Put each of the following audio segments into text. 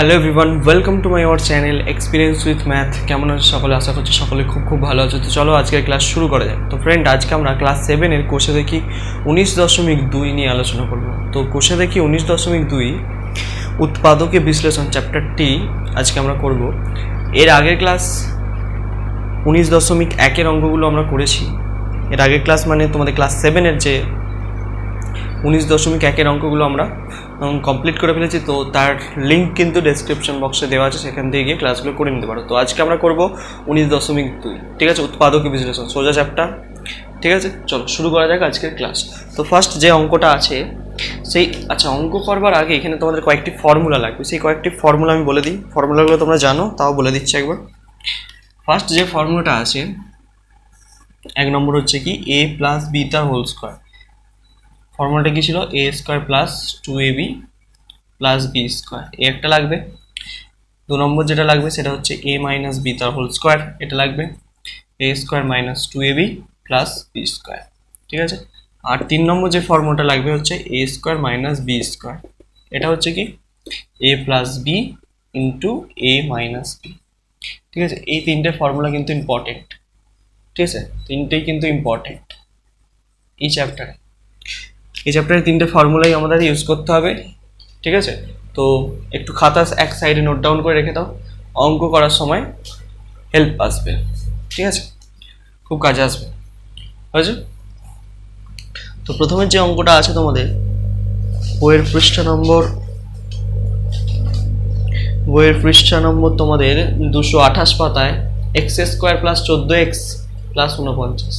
Hello everyone welcome to my our channel experience with math কেমন আছে সকলে? আশা করছি সকলে খুব খুব ভালো আছে। তো চলো আজকের ক্লাস শুরু করা যাক। তো ফ্রেন্ড আজকে আমরা ক্লাস সেভেনের কোষে দেখি উনিশ দশমিক দুই নিয়ে আলোচনা করব। তো কোষে দেখি উনিশ দশমিক দুই, উৎপাদকে বিশ্লেষণ চ্যাপ্টারটি আজকে আমরা করব। এর আগের ক্লাস উনিশ দশমিক একের অঙ্কগুলো আমরা করেছি। এর আগের ক্লাস মানে তোমাদের ক্লাস সেভেনের যে উনিশ দশমিক একের অঙ্কগুলো আমরা কমপ্লিট করে ফেলেছি, তো তার লিঙ্ক কিন্তু ডেসক্রিপশন বক্সে দেওয়া আছে, সেখান থেকে গিয়ে ক্লাসগুলো করে নিতে পারো। তো আজকে আমরা করব উনিশ দশমিক দুই, ঠিক আছে? উৎপাদক বিশ্লেষণ, সোজা চ্যাপ্টার ঠিক আছে? চলো, শুরু করা যাক আজকের ক্লাস তো ফার্স্ট যে অঙ্কটা আছে, সেই আচ্ছা অঙ্ক করবার আগে এখানে তোমাদের কয়েকটি ফর্মুলা লাগবে। সেই কয়েকটি ফর্মুলা আমি বলে দিই। ফর্মুলাগুলো তোমরা জানো, তাও বলে দিচ্ছি একবার। ফার্স্ট যে ফর্মুলাটা আছে, এক নম্বর হচ্ছে কি? এ প্লাস বি তার হোল স্কোয়ার ফর্মুলাটা কি ছিল? A square plus two A B plus B square এ একটা লাগবে। দু নম্বর যেটা লাগবে সেটা হচ্ছে এ মাইনাস বি তার হোল স্কোয়ার এটা লাগবে। A square minus two A B plus B square ঠিক আছে? আর তিন নম্বর যে ফর্মুলাটা লাগবে হচ্ছে A square minus B square এটা হচ্ছে কি? A plus B into A minus B ঠিক আছে? এই তিনটে ফর্মুলা কিন্তু ইম্পর্টেন্ট ঠিক আছে? তিনটেই কিন্তু ইম্পর্টেন্ট এই চ্যাপ্টারে এই চ্যাপ্টারে তিনটে ফর্মুলাই আমাদের ইউজ করতে হবে, ঠিক আছে? তো একটু খাতা এক সাইডে নোট ডাউন করে রেখে দাও, অঙ্ক করার সময় হেল্প আসবে, ঠিক আছে? খুব কাজে আসবে, হয়েছে? তো প্রথমে যে অঙ্কটা আছে তোমাদের, বইয়ের পৃষ্ঠা নম্বর, বইয়ের পৃষ্ঠা নম্বর তোমাদের দুশো আঠাশ পাতায় এক্স স্কোয়ার প্লাস চোদ্দ এক্স প্লাস উনপঞ্চাশ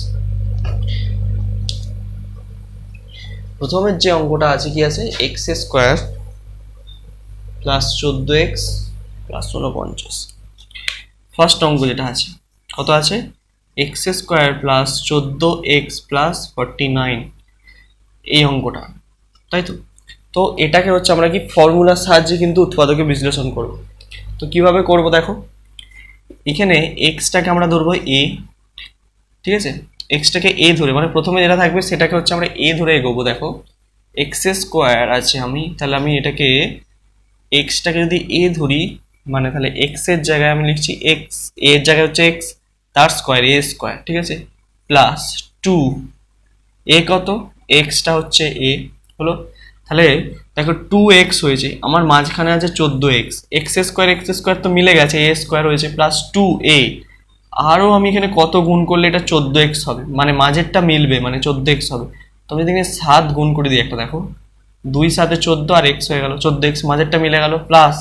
প্রথমের যে অঙ্কটা আছে কি আছে? এক্স স্কোয়ার প্লাস চোদ্দ এক্স প্লাস উনপঞ্চাশ ফার্স্ট অঙ্ক যেটা আছে, কত আছে? এক্স স্কোয়ার প্লাস চোদ্দ এক্স প্লাস ফর্টি নাইন এই অঙ্কটা, তাই তো? তো এটাকে হচ্ছে আমরা কি ফর্মুলার সাহায্যে কিন্তু উৎপাদকে বিশ্লেষণ করব। তো কীভাবে করব দেখো? এখানে এক্সটাকে আমরা ধরবো এ ঠিক আছে? এক্সটাকে এ ধরে মানে প্রথমে যেটা থাকবে সেটাকে হচ্ছে আমরা এ ধরে এগোবো, দেখো। এক্স স্কোয়ার আছে আমি, তাহলে আমি এটাকে এক্সটাকে যদি এ ধরি মানে তাহলে এক্সের জায়গায় আমি লিখছি এক্সের জায়গায় হচ্ছে এক্স তার স্কোয়ার এ স্কোয়ার ঠিক আছে? প্লাস টু এ কত? এক্সটা হচ্ছে এ হলো? তাহলে দেখো টু এক্স হয়েছে, আমার মাঝখানে আছে চোদ্দ X X square X square তো মিলে গেছে এ স্কোয়ার হয়েছে প্লাস টু এ আরও আমি এখানে কত গুণ করলে এটা চোদ্দ এক্স হবে? মানে মাঝেরটা মিলবে মানে চোদ্দ এক্স হবে। তো আমি এখানে সাত গুণ করে দিই একটা, দেখো। দুই সাথে চোদ্দ আর এক্স হয়ে গেল, চোদ্দ এক্স মাঝেরটা মিলে গেল প্লাস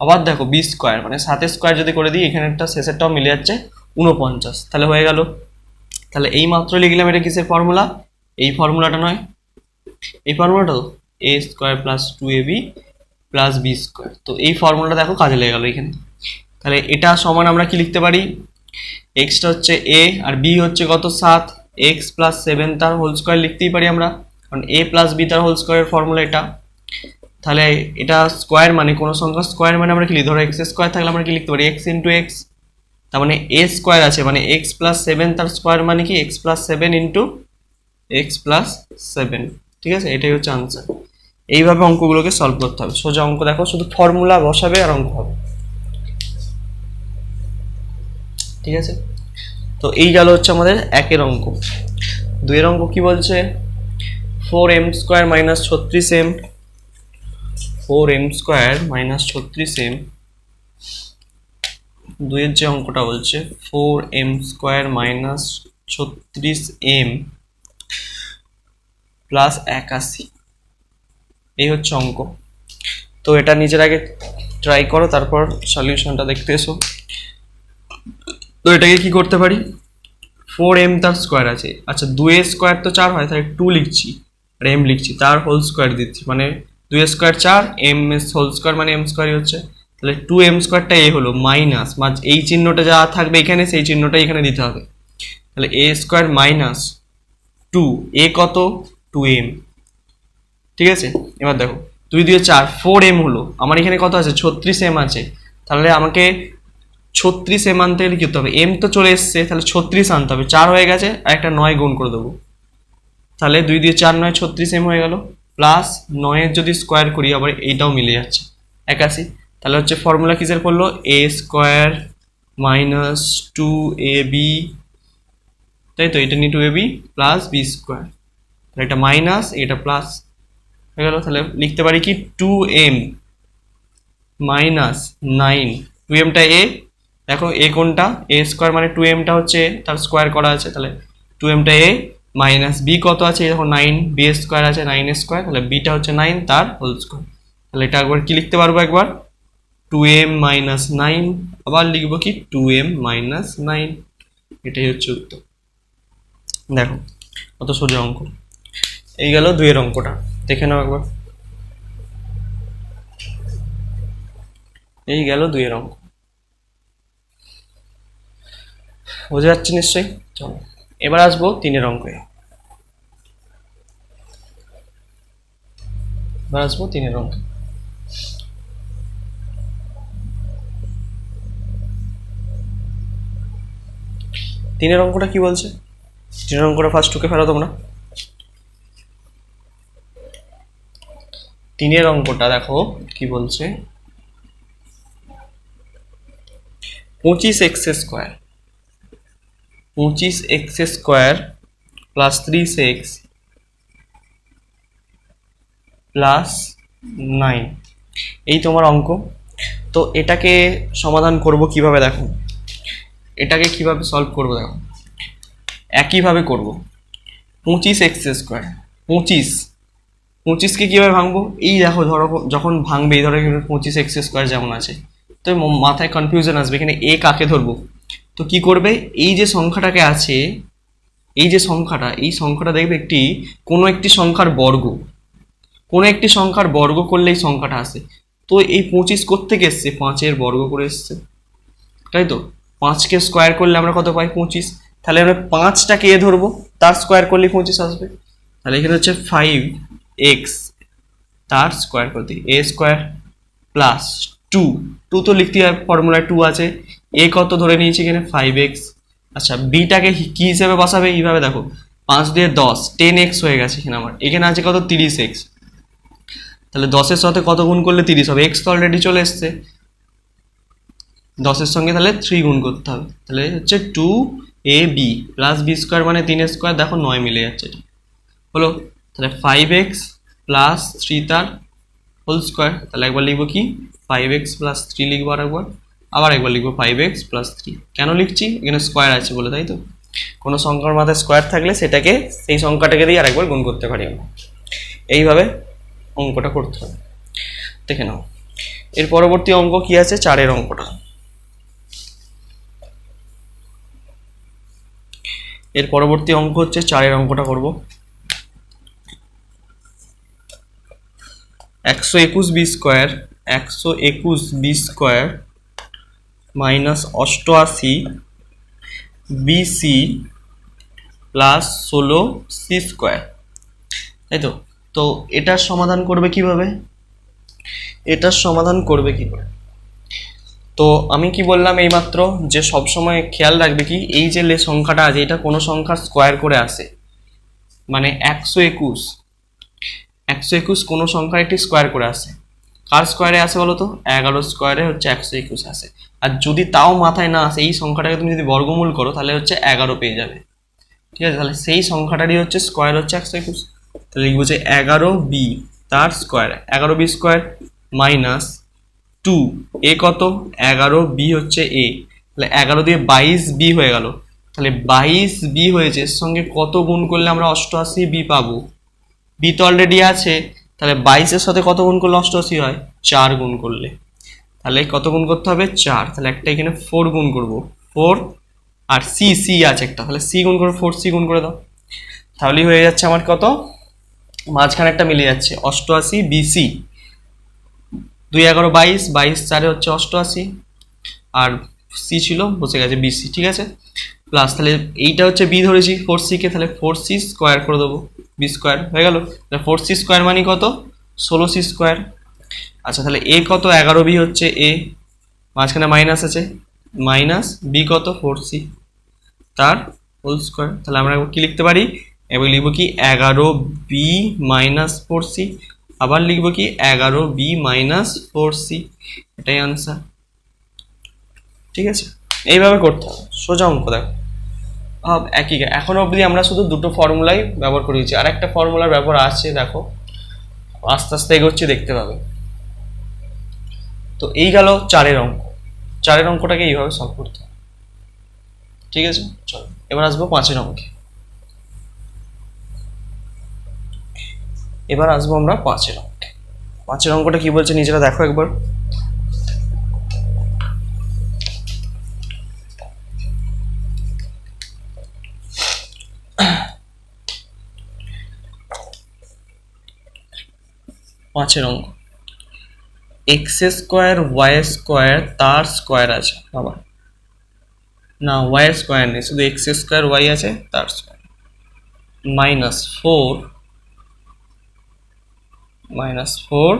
আবার দেখো বি স্কোয়ার মানে সাতের স্কোয়ার যদি করে দিই, এখানেরটা শেষেরটাও মিলে যাচ্ছে উনপঞ্চাশ তাহলে হয়ে গেল। তাহলে এই মাত্র লিখলাম এটা কিসের ফর্মুলা এই ফর্মুলাটা নয়। এই ফর্মুলাটা তো A square plus two A B plus B square তো এই ফর্মুলাটা দেখো কাজে লেগে গেল এখানে। তাহলে এটা সমান আমরা কি লিখতে পারি? এক্সটা হচ্ছে এ আর বি হচ্ছে কত? সাত। এক্স প্লাস সেভেন তার হোল স্কোয়ার লিখতেই পারি আমরা। কারণ এ প্লাস বি তার হোল স্কোয়ারের ফর্মুলা এটা। তাহলে এটা স্কোয়ার মানে কোনো সংখ্যা। স্কোয়ার মানে আমরা কি ধরো এক্স স্কোয়ার থাকলে আমরা কি লিখতে পারি? এক্স ইন্টু এক্স তার মানে এ স্কোয়ার আছে। মানে এক্স প্লাস সেভেন তার স্কোয়ার মানে কি? X plus seven into X plus seven ঠিক আছে? এটাই হচ্ছে আনসার এইভাবে অঙ্কগুলোকে সলভ করতে হবে। সোজা অঙ্ক দেখো। শুধু ফর্মুলা বসাবে আর অঙ্ক হবে। ঠিক আছে? তো এই গেল হচ্ছে আমাদের একের অঙ্ক। দুইয়ের অঙ্ক কি বলছে? ফোর এম স্কোয়ার মাইনাস ছত্রিশ M. Four M square minus ছত্রিশ এম। দুইয়ের যে অঙ্কটা বলছে, ফোর এম স্কোয়ার মাইনাস ছত্রিশ এম প্লাস একাশি। এই হচ্ছে অঙ্ক। তো এটা নিজের আগে ট্রাই করো, তারপর সলিউশনটা দেখতে এসো। তো এটাকে কি করতে পারি? ফোর এম তার স্কোয়ার আছে। আচ্ছা দুই স্কোয়ার তো চার হয়, তাহলে টু লিখছি। আর এম লিখছি, তার হোল স্কোয়ার দিচ্ছি। মানে দুই স্কোয়ার চার এম এস হোল স্কোয়ার মানে এম স্কোয়ারই হচ্ছে। তাহলে টু এম স্কোয়ারটা এ হলো মাইনাস এই চিহ্নটা যা থাকবে এখানে, সেই চিহ্নটা এখানে দিতে হবে। তাহলে A square minus two A কত? টু এম ঠিক আছে? এবার দেখো, দুই দুই চার ফোর এম হলো। আমার এখানে কত আছে? ছত্রিশ এম আছে। তাহলে আমাকে ছত্রিশ এম আনতে গেলে কি করতে হবে? এম তো চলে এসছে, তাহলে ছত্রিশ আনতে হবে। চার হয়ে গেছে, আর একটা নয় গুণ করে দেবো। তাহলে দুই দিয়ে চার নয়, ছত্রিশ এম হয়ে গেল। প্লাস নয়ের যদি স্কোয়ার করি, আবার এইটাও মিলে যাচ্ছে। একাশি। তাহলে হচ্ছে ফর্মুলা কিসের করল? A square minus two A B তাই তো, এটা নিয়ে two A B plus B square. তাহলে এটা মাইনাস, এটা প্লাস। হয়ে গেল। তাহলে লিখতে পারি কি? Two M minus nine two এমটা এ দেখো এ কোনটা? এ স্কোয়ার মানে টু এমটা হচ্ছে, তার স্কোয়ার করা আছে, তাহলে টু এমটা এ মাইনাস বি কত আছে? দেখো নাইন বি স্কোয়ার আছে নাইন স্কোয়ার তাহলে বিটা হচ্ছে নাইন তার হোল স্কোয়ার তাহলে এটা একবার কি লিখতে পারব একবার? টু এম মাইনাস নাইন আবার লিখব কি? টু এম মাইনাস নাইন এটাই হচ্ছে উত্তর। দেখো, কত সোজা অঙ্ক। এই গেল দুইয়ের অঙ্কটা। দেখে নাও একবার। এই গেল দুইয়ের অঙ্ক। বোঝা যাচ্ছে নিশ্চয়ই? চলো। এবার আসব তিনের অঙ্কে। এবার আসব তিনের অঙ্কে। তিনের অঙ্কটা কি বলছে? তিনের অঙ্কটা ফার্স্ট টুকে ফেলো তোমরা। তিনের অঙ্কটা দেখো কি বলছে। পঁচিশ এক্স স্কোয়ার। পঁচিশ এক্স স্কোয়ার প্লাস ত্রিশ এক্স প্লাস নাইন। এই তোমার অঙ্ক। তো এটাকে সমাধান করব কীভাবে দেখো? এটাকে কীভাবে সলভ করব দেখো? একইভাবে করব। পঁচিশ এক্স স্কোয়ার, পঁচিশ। পঁচিশকে কীভাবে ভাঙবো? এই দেখো, ধরো যখন ভাঙবে, এই ধরো পঁচিশ এক্স স্কোয়ার যেমন আছে। তো মাথায় কনফিউশন আসবে, এখানে এ কাকে ধরবো? তো কি করবে? এই যে সংখ্যাটাকে আছে, এই যে সংখ্যাটা, এই সংখ্যাটা দেখবে একটি, কোনো একটি সংখ্যার বর্গ। কোনো একটি সংখ্যার বর্গ করলে এই সংখ্যাটা আসে। তো এই পঁচিশ কোত্থেকে এসছে? পাঁচের বর্গ করে এসছে। তাই তো? পাঁচকে স্কোয়ার করলে আমরা কত পাই? পঁচিশ। তাহলে আমরা পাঁচটাকে এ ধরবো। তার স্কোয়ার করলে পঁচিশ আসবে। তাহলে এখানে হচ্ছে ফাইভ এক্স তার স্কোয়ার করতে A square plus two two তো লিখতে হয় ফর্মুলায় টু আছে। এ কত ধরে নিয়েছি এখানে? ফাইভ এক্স আচ্ছা বিটাকে কি হিসেবে বসাবে? এইভাবে দেখো। পাঁচ দিয়ে দশ টেন এক্স হয়ে গেছে এখানে আমার। এখানে আছে কত? তিরিশ এক্স তাহলে দশের সাথে কত গুণ করলে তিরিশ হবে? এক্স তো অলরেডি চলে এসছে। দশের সঙ্গে তাহলে থ্রি গুণ করতে হবে। তাহলে হচ্ছে two A B plus B square মানে তিন স্কোয়ার দেখো নয় মিলে যাচ্ছে হলো, তাহলে ফাইভ এক্স প্লাস থ্রি তার হোল স্কোয়ার তাহলে একবার লিখব কি? ফাইভ এক্স প্লাস থ্রি লিখব আর একবার আবার একবার লিখব ফাইভ এক্স প্লাস থ্রি কেন লিখছি? এখানে স্কোয়ার আছে বলে, তাই তো? কোনো সংখ্যার মাথায় স্কোয়ার থাকলে সেটাকে সেই সংখ্যাটাকে দিয়ে আরেকবার গুণ করতে পারি আমরা। এইভাবে অঙ্কটা করতে হবে। দেখে নাও। এর পরবর্তী অঙ্ক কি আছে? চারের অঙ্কটা। এর পরবর্তী অঙ্ক হচ্ছে চারের অঙ্কটা করব। একশো একুশ বি স্কোয়ার একশো একুশ বি স্কোয়ার মাইনাস অষ্টআশি বিসি প্লাস ষোলো সি স্কোয়ার তাই তো? তো এটার সমাধান করবে কীভাবে? এটার সমাধান করবে কি তো আমি কি বললাম এইমাত্র যে সব সময় খেয়াল রাখবে কি, এই যে লে সংখ্যাটা আছে, এটা কোনো সংখ্যার স্কোয়ার করে আসে মানে একশো একুশ। একশো একুশ কোনো সংখ্যার একটি স্কোয়ার করে আসে কার স্কোয়ারে আসে বলো তো এগারো স্কোয়ারে হচ্ছে একশো একুশ আসে আর যদি তাও মাথায় না আসে, এই সংখ্যাটাকে তুমি যদি বর্গমূল করো, তাহলে হচ্ছে এগারো পেয়ে যাবে। ঠিক আছে? তাহলে সেই সংখ্যাটারই হচ্ছে স্কোয়ার হচ্ছে একশো একুশ। তাহলে লিখব যে এগারো বি তার স্কোয়ার এগারো B square minus two A কত? এগারো বি হচ্ছে এ তাহলে এগারো দিয়ে বাইশ বি হয়ে গেল। তাহলে বাইশ বি হয়েছে, এর সঙ্গে কত গুণ করলে আমরা অষ্টআশি বি পাবো? বি তো অলরেডি আছে। তাহলে বাইশের সাথে কত গুণ করলে অষ্টআশি হয়? চার গুণ করলে। তাহলে কত গুণ করতে হবে? চার। তাহলে একটা এখানে ফোর গুণ করব। ফোর আর সি সি আছে একটা। তাহলে সি গুণ করে ফোর সি গুণ করে দাও। তাহলেই হয়ে যাচ্ছে আমার কত? মাঝখানে একটা মিলে যাচ্ছে। অষ্টআশি বিসি দুই এগারো বাইশ। বাইশ চারে হচ্ছে অষ্টআশি। আর সি ছিল, বসে গেছে বিসি ঠিক আছে? প্লাস তাহলে এইটা হচ্ছে বি ধরেছি ফোর সিকে তাহলে ফোর সি স্কোয়ার করে দেবো। বি স্কোয়ার হয়ে গেল? তাহলে ফোর সি স্কোয়ার মানে কত? ষোলো সি স্কোয়ার আচ্ছা তাহলে এ কত? এগারো বি হচ্ছে এ মাঝখানে মাইনাস আছে। মাইনাস বি কত? ফোর সি তার হোল স্কোয়ার তাহলে আমরা কি লিখতে পারি? এবার লিখব কি? এগারো বি মাইনাস ফোর সি আবার লিখব কি? এগারো বি মাইনাস ফোর সি এটাই আনসার ঠিক আছে? এইভাবে করতে হবে। সোজা অঙ্ক, দেখো। ভাব একই এখনও অবধি আমরা শুধু দুটো ফর্মুলাই ব্যবহার করেছি আর একটা ফর্মুলার ব্যবহার আছে, দেখো। আস্তে আস্তে এগোচ্ছি, দেখতে পাবে। তো এই গেল চারের অঙ্ক। চারের অঙ্কটাকে এইভাবে সলভ করতে হবে। ঠিক আছে? চলো, এবার আসব পাঁচের অঙ্কে। এবার আসব আমরা পাঁচের অঙ্কে। পাঁচের অঙ্কটা কি বলছে নিজেরা দেখো একবার। পাঁচের অঙ্ক। এক্স স্কোয়ার, ওয়াই স্কোয়ার, তার স্কোয়ার আছে। আবার না, ওয়াই স্কোয়ার নেই, শুধু এক্স স্কোয়ার, ওয়াই আছে, তার square. Minus four minus four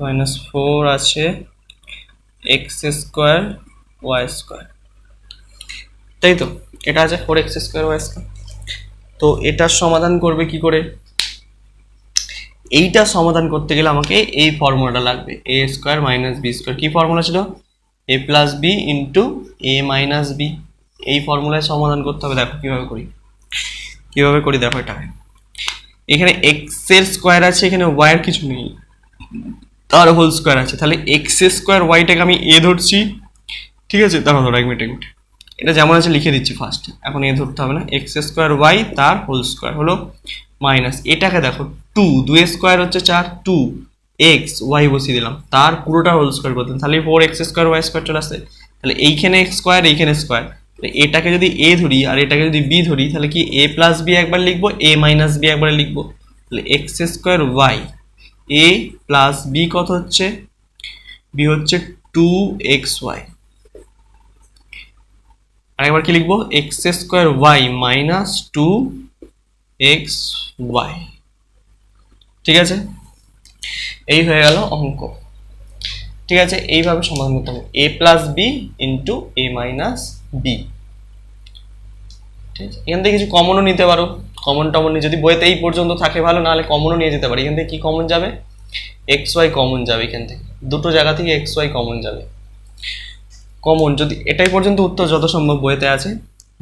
minus four আছে এক্স স্কোয়ার, ওয়াই স্কোয়ার। তাই তো? এটা আছে four X square, Y square. তো এটার সমাধান করবে কি করে? এইটা সমাধান করতে গেলে আমাকে এই ফর্মুলাটা লাগবে A square minus B square key formula ছিল? A plus B into A minus B এই ফর্মুলায় সমাধান করতে হবে, দেখো কীভাবে করি। কীভাবে করি, দেখো এটাকে এখানে এক্সের স্কোয়ার আছে, এখানে ওয়াই এর কিছু নেই, তার হোল স্কোয়ার আছে, তাহলে এক্স স্কোয়ার ওয়াইটাকে আমি এ ধরছি, ঠিক আছে? দাঁড়াও ধরো এক মিনিট এক মিনিট এটা যেমন আছে, লিখে দিচ্ছি ফার্স্ট এখন এ ধরতে হবে না এক্স স্কোয়ার ওয়াই তার হোল স্কোয়ার হলো মাইনাস এটাকে দেখো টু দুই স্কোয়ার হচ্ছে চার টু এক্স ওয়াই বসিয়ে দিলাম। তার পুরোটা হোল স্কোয়ার করতাম। তাহলে four X square Y square চলে আসে। তাহলে এইখানে এক্স স্কোয়ার এইখানে স্কোয়ার এটাকে যদি এ ধরি আর এটাকে যদি বি ধরি, তাহলে কি এ প্লাস বি একবার লিখব এ মাইনাস বি একবার লিখব। তাহলে X square Y A plus B কত হচ্ছে? বি হচ্ছে টু এক্স ওয়াই আরেকবার কি লিখব? X square Y minus two X Y ঠিক আছে? এই হয়ে গেল অঙ্ক। ঠিক আছে, এইভাবে সমাধান করতে হবে। A plus B into A minus B ঠিক আছে? এখান থেকে কিছু কমনও নিতে পারো। কমন টমন নিয়ে যদি বইতে এই পর্যন্ত থাকে ভালো, নাহলে কমনও নিয়ে যেতে পারি। এখান থেকে কি কমন যাবে? এক্স ওয়াই কমন যাবে এখান থেকে। দুটো জায়গা থেকে এক্স ওয়াই কমন যাবে। কমন যদি এটাই পর্যন্ত উত্তর যত সম্ভব বইতে আছে।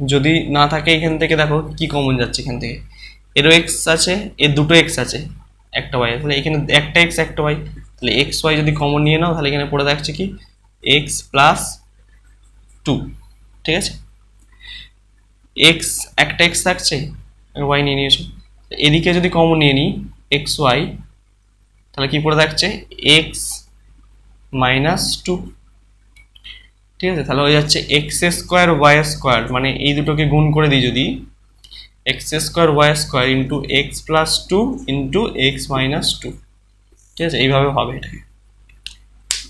যদি না থাকে এখান থেকে, দেখো কি কমন যাচ্ছে এখান থেকে। এরও এক্স আছে এর দুটো এক্স আছে। একটা ওয়াই তাহলে এখানে একটা এক্স একটা ওয়াই তাহলে এক্স ওয়াই যদি কমন নিয়ে নাও, তাহলে এখানে পড়ে থাকছে কি? এক্স প্লাস টু ঠিক আছে? এক্স একটা এক্স থাকছে ওয়াই নিয়ে নিয়েছো। এদিকে যদি কমন নিয়ে নিই এক্স ওয়াই তাহলে কী পড়ে থাকছে? এক্স মাইনাস টু ঠিক আছে? তাহলে হয়ে যাচ্ছে এক্স স্কোয়ার ওয়াই স্কোয়ার মানে এই দুটোকে গুণ করে দিই যদি X square Y square into X plus two into X minus two ঠিক আছে? এইভাবে হবে এটাকে।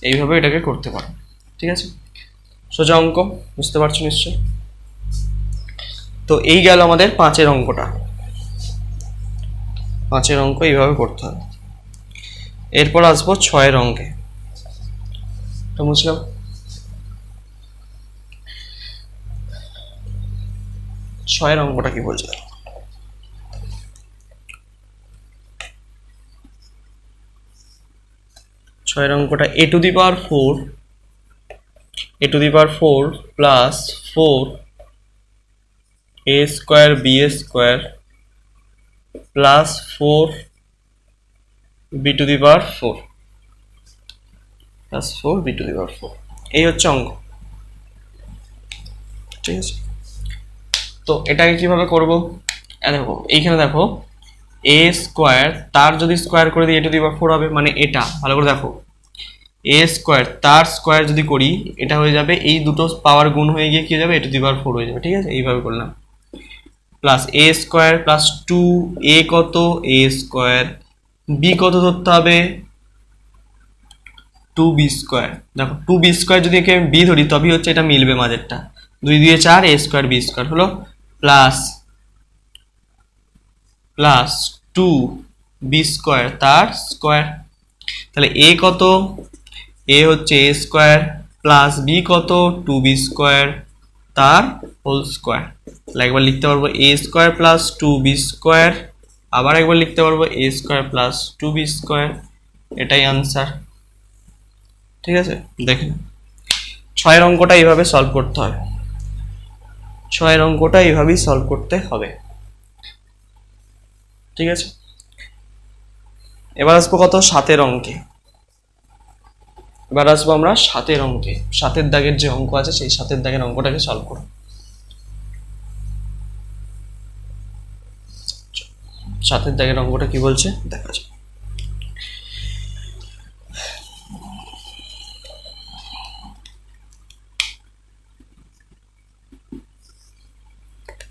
এইভাবে এটাকে করতে পারো। ঠিক আছে? সোজা অঙ্ক, বুঝতে পারছ নিশ্চয় তো এই গেল আমাদের পাঁচের অঙ্কটা। পাঁচের অঙ্ক এইভাবে করতে হবে। এরপর আসব ছয়ের অঙ্কে। তো বুঝলাম? ছয়ের অঙ্কটা কি বলছে ছয়ের অঙ্কটা A to the power four A to the power four plus four A square B A square plus four B to the power four plus four B to the power four এই হচ্ছে অঙ্ক। ঠিক আছে? তো এটাকে কীভাবে করব? দেখো, এইখানে দেখো এ স্কোয়ার তার যদি স্কোয়ার করে দিই এ টু দি পাওয়ার ফোর হবে মানে এটা। ভালো করে দেখো। এ স্কোয়ার তার স্কোয়ার যদি করি, এটা হয়ে যাবে, এই দুটো পাওয়ার গুণ হয়ে গিয়ে কি হয়ে যাবে? এ টু দি পাওয়ার ফোর হয়ে যাবে, ঠিক আছে? এইভাবে করলাম। Plus A square plus two A কত? এ স্কোয়ার বি কত ধরতে হবে? টু বি স্কোয়ার দেখো টু বি স্কোয়ার যদি একে বি ধরি, তবেই হচ্ছে এটা মিলবে মাঝেরটা। দুই দিয়ে চার এ স্কোয়ার বি স্কোয়ার হলো? Plus plus two B square তার স্কোয়ার তাহলে এ কত? এ হচ্ছে এ স্কোয়ার প্লাস বি কত? টু বি স্কোয়ার তার হোল স্কোয়ার। তাহলে একবার লিখতে পারব A square plus two B square. আবার একবার লিখতে পারব A square plus two B square. এটাই আনসার ঠিক আছে? দেখেন। ছয়ের অঙ্কটা এইভাবে সলভ করতে হবে। ছয়ের অঙ্কটা এইভাবেই সলভ করতে হবে। ঠিক আছে? এবার আসব কত? সাতের অঙ্কে। এবার আসব আমরা সাতের অঙ্কে। সাতের দাগের যে অঙ্ক আছে, সেই সাতের দাগের অঙ্কটাকে সলভ করো। সাতের দাগের অঙ্কটা কি বলছে? দেখা যাক।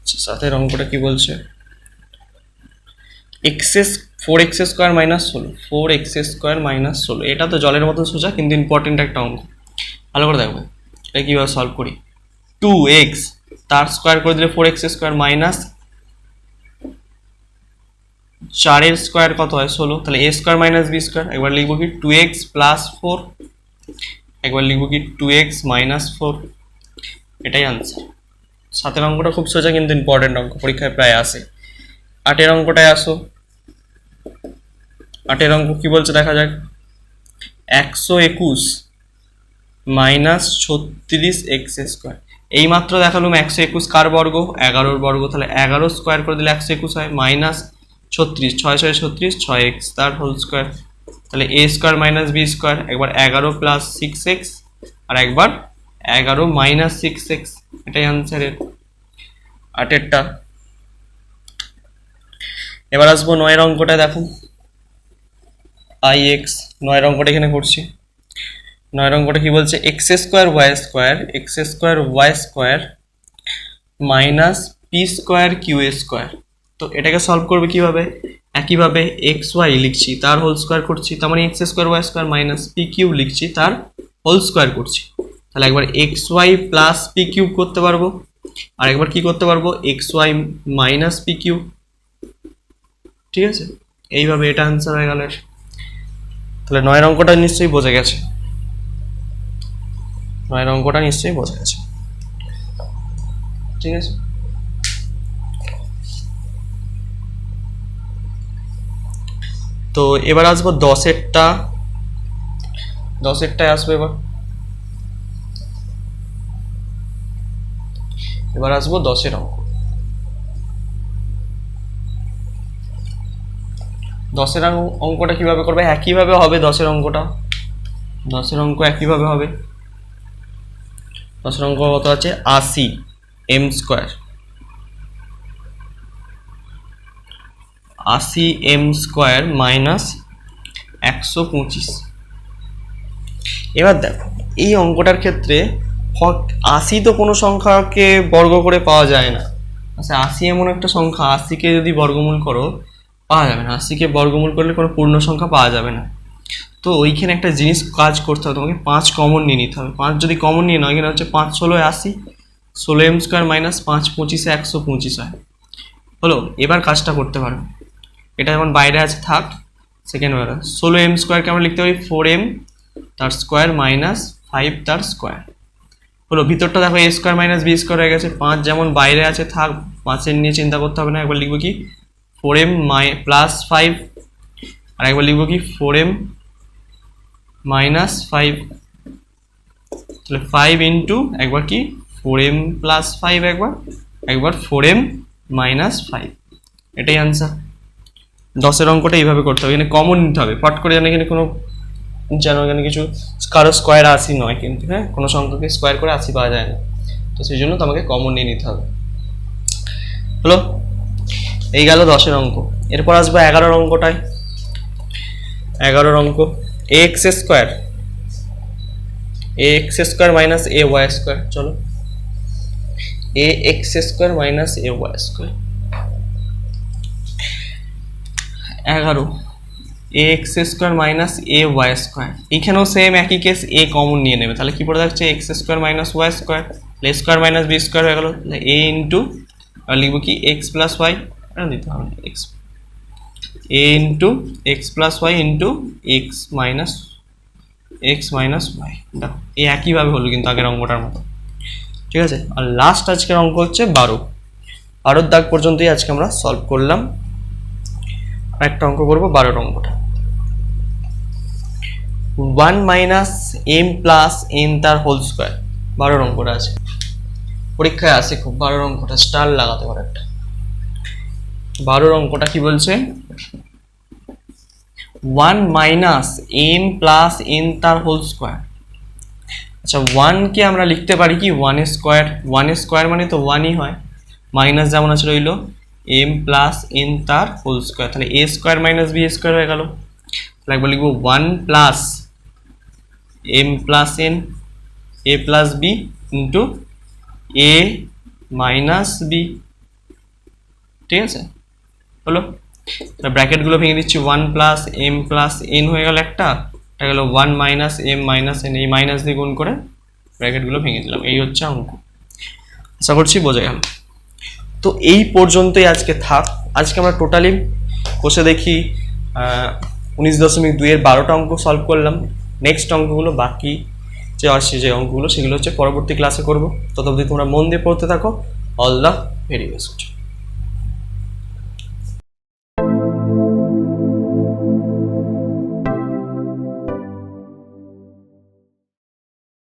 সাতের অঙ্কটা কি বলছে? এক্সেস ফোর এক্স স্কোয়ার মাইনাস ষোলো ফোর এক্স স্কোয়ার মাইনাস ষোলো। এটা তো জলের মতো সোজা, কিন্তু ইম্পর্টেন্ট একটা অঙ্ক। ভালো করে দেখবে এটা কীভাবে সলভ করি? টু এক্স তার স্কোয়ার করে দিলে ফোর এক্স স্কোয়ার মাইনাস চারের স্কোয়ার কত হয়? ষোলো। তাহলে A square minus B square একবার লিখব কি? টু এক্স প্লাস ফোর একবার লিখব কি? টু এক্স মাইনাস ফোর এটাই আনসার সাতের অঙ্কটা খুব সোজা, কিন্তু ইম্পর্টেন্ট অঙ্ক। পরীক্ষায় প্রায় আসে। আটের অঙ্কটায় আসো। আটের অঙ্ক কি বলছে? দেখা যাক। একশো একুশ মাইনাস ছত্রিশ এক্স স্কোয়ার। এইমাত্র দেখালাম একশো একুশ কার বর্গ? এগারোর বর্গ। তাহলে এগারো স্কোয়ার করে দিলে একশো একুশ হয়, মাইনাস ছত্রিশ। ছয় ছয়, ছত্রিশ, ছয় এক্স তার হোল স্কোয়ার। তাহলে A square minus B square, একবার এগারো প্লাস সিক্স এক্স, আর একবার এগারো মাইনাস সিক্স এক্স। এটাই আনসারের আটেরটা। এবার আসব নয়ের অঙ্কটা দেখো। আই এক্স নয়ের অঙ্কটা এখানে করছি। নয়ের অঙ্কটা কি বলছে? X square Y square X square Y square minus P square Q square তো এটাকে সলভ করবে কীভাবে? একইভাবে এক্স ওয়াই লিখছি, তার হোল স্কোয়ার করছি, তার মানে X square Y square minus P Q লিখছি, তার হোল স্কোয়ার করছি। তাহলে একবার X Y plus P cube করতে পারব। আর একবার কি করতে পারব? X Y minus P Q ঠিক আছে? এইভাবে এটা আনসার হয়ে গেল। তাহলে নয়ের অঙ্কটা নিশ্চয়ই বোঝা গেছে। নয়ের অঙ্কটা নিশ্চয়ই বোঝা গেছে। ঠিক আছে? তো এবার আসব দশেরটা। দশেরটায় আসব এবার। এবার আসব দশের অঙ্ক। দশের অঙ্ক- অঙ্কটা কীভাবে করবে? একইভাবে হবে দশের অঙ্কটা। দশের অঙ্ক একইভাবে হবে। দশের অঙ্ক কত আছে? আশি, এম স্কোয়ার। আশি, এম স্কোয়ার মাইনাস একশো পঁচিশ। এবার দেখো, এই অঙ্কটার ক্ষেত্রে আশি তো কোনো সংখ্যাকে বর্গ করে পাওয়া যায় না। আচ্ছা আশি এমন একটা সংখ্যা, আশিকে যদি বর্গমূল করো পাওয়া যাবে না। আশিকে বর্গমূল করলে কোনো পূর্ণ সংখ্যা পাওয়া যাবে না। তো ওইখানে একটা জিনিস কাজ করতে হবে, তোমাকে পাঁচ কমন নিয়ে নিতে হবে। পাঁচ যদি কমন নিয়ে নাও, এখানে হচ্ছে পাঁচ ষোলোয় আশি, ষোলো এম স্কোয়ার মাইনাস পাঁচ পঁচিশে একশো পঁচিশ হয়। হলো, এবার কাজটা করতে পারো। এটা যেমন বাইরে আছে, থাক সেকেন্ড বেলা ষোলো এম স্কোয়ারকে আমরা লিখতে পারি ফোর এম তার স্কোয়ার মাইনাস ফাইভ তার স্কোয়ার হলো, ভিতরটা দেখো A square minus B square হয়ে গেছে। পাঁচ যেমন বাইরে আছে, থাক, পাঁচের নিয়ে চিন্তা করতে হবে না, একবার লিখব কি? ফোর এম মাই প্লাস ফাইভ আর একবার লিখব কি? ফোর এম মাইনাস ফাইভ তাহলে ফাইভ ইন্টু একবার কি? ফোর এম প্লাস ফাইভ একবার একবার ফোর এম মাইনাস ফাইভ এটাই আনসার দশের অঙ্কটা এইভাবে করতে হবে। এখানে কমন নিতে হবে। ফট করে যেন এখানে কোনো, যেন এখানে কিছু, কারও স্কোয়ার আশি নয় কিন্তু হ্যাঁ? কোনো সংখ্যাকে স্কোয়ার করে আশি পাওয়া যায় না। তো সেই জন্য তোমাকে কমন নিয়ে নিতে হবে। হলো এই গেল দশের অঙ্ক। এরপর আসব এগারোর অঙ্কটায়। এগারোর অঙ্ক A X square A X square minus A Y square চলো। A X square minus A Y square এগারো A X square minus A Y square এখানেও সেম একই কেস এ কমন নিয়ে নেবে। তাহলে কি পড়ে থাকছে? X square minus Y square square minus B square হয়ে গেলো। এ ইন্টু লিখব কি? X plus Y X A into X plus Y into X minus X minus Y দেখো এই একইভাবে হলো কিন্তু আগের অঙ্কটার মতো। ঠিক আছে? আর লাস্ট আজকের অঙ্ক হচ্ছে বারো। বারোর দাগ পর্যন্তই আজকে আমরা সলভ করলাম। একটা অঙ্ক করব বারোর অঙ্কটা। One minus M plus N তার হোল স্কোয়ার বারোর অঙ্কটা আছে। পরীক্ষায় আসে খুব। বারোর অঙ্কটা স্টার লাগাতে পারে একটা। বারোর অঙ্কটা কি বলছে? One minus M plus N তার হোল স্কোয়ার আচ্ছা ওয়ানকে আমরা লিখতে পারি কি? ওয়ান স্কোয়ার ওয়ান স্কোয়ার মানে তো ওয়ানই হয়। মাইনাস যেমন আছে রইল এম প্লাস এন তার হোল স্কোয়ার তাহলে A square minus B square হয়ে গেল। তাহলে একবার লিখব one plus M plus N A plus B into A minus B ঠিক আছে? হলো? ব্র্যাকেটগুলো ভেঙে দিচ্ছি। One plus M plus N হয়ে গেল একটা। এটা গেল one minus M minus N এই মাইনাস দিয়ে গুণ করে ব্র্যাকেটগুলো ভেঙে দিলাম। এই হচ্ছে অঙ্ক। আশা করছি বোঝা গেল। তো এই পর্যন্তই আজকে থাক। আজকে আমরা টোটালি কষে দেখি উনিশ দশমিক দুইয়ের বারোটা অঙ্ক সলভ করলাম। নেক্সট অঙ্কগুলো বাকি যে আসছে যে অঙ্কগুলো, সেগুলো হচ্ছে পরবর্তী ক্লাসে করব। তত অবধি তোমরা মন দিয়ে পড়তে থাকো। All the very best